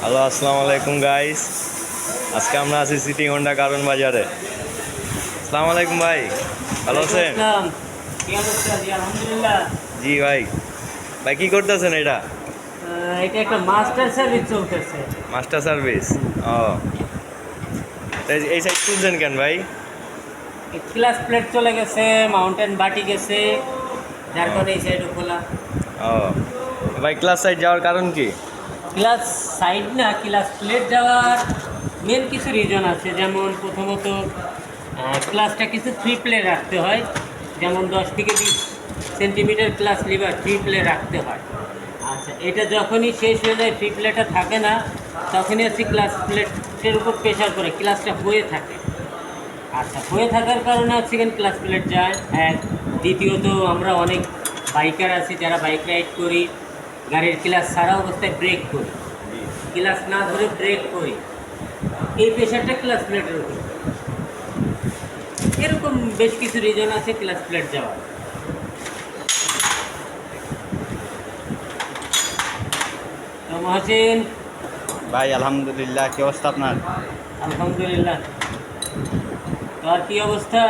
Hello আসসালামু আলাইকুম guys আজকে আমরা আছি সিটি হোন্ডা কারণ বাজারে। আসসালামু আলাইকুম ভাই। ভালো আছেন? কি অবস্থা জি? আলহামদুলিল্লাহ। জি ভাই। ভাই কি করতেছেন এটা? এটা একটা মাস্টার সার্ভিস চলতেছে। মাস্টার সার্ভিস ও। এই- সাইড তুলছেন কেন ভাই? ক্লাস প্লেট চলে গেছে মাউন্টেন বাটি গেছে যার কারণে এই সাইড খোলা। ও। ভাই ক্লাস সাইড যাওয়ার কারণ কি? ক্লাস সাইড না, ক্লাস প্লেট যাওয়ার মেন কিছু রিজন আছে। যেমন প্রথমত ক্লাসটা কিছু থ্রি প্লে রাখতে হয়। যেমন দশ থেকে বিশ centimetre clutch lever free play রাখতে হয়। আচ্ছা এটা যখনই শেষ হয়ে যায় থ্রি প্লেটা থাকে না, তখনই হচ্ছে ক্লাস প্লেটের উপর প্রেশার করে ক্লাসটা হয়ে থাকে। আচ্ছা হয়ে থাকার কারণে হচ্ছে ক্লাস প্লেট যায়। এক দ্বিতীয়ত আমরা অনেক বাইকার আছি, যারা বাইক রাইড করি। গাড়ির ক্লাস সারা অবস্থায় ব্রেক করি। ক্লাস না ধরে ব্রেক করি। এই প্রেশারটা ক্লাস প্লেটের উপর। এরকম বেশ কিছু রিজন আছে ক্লাস প্লেট যাওয়ার। তো মহাসিন। ভাই আলহামদুলিল্লাহ কি অবস্থা আপনার? আলহামদুলিল্লাহ। তো আর কি অবস্থা?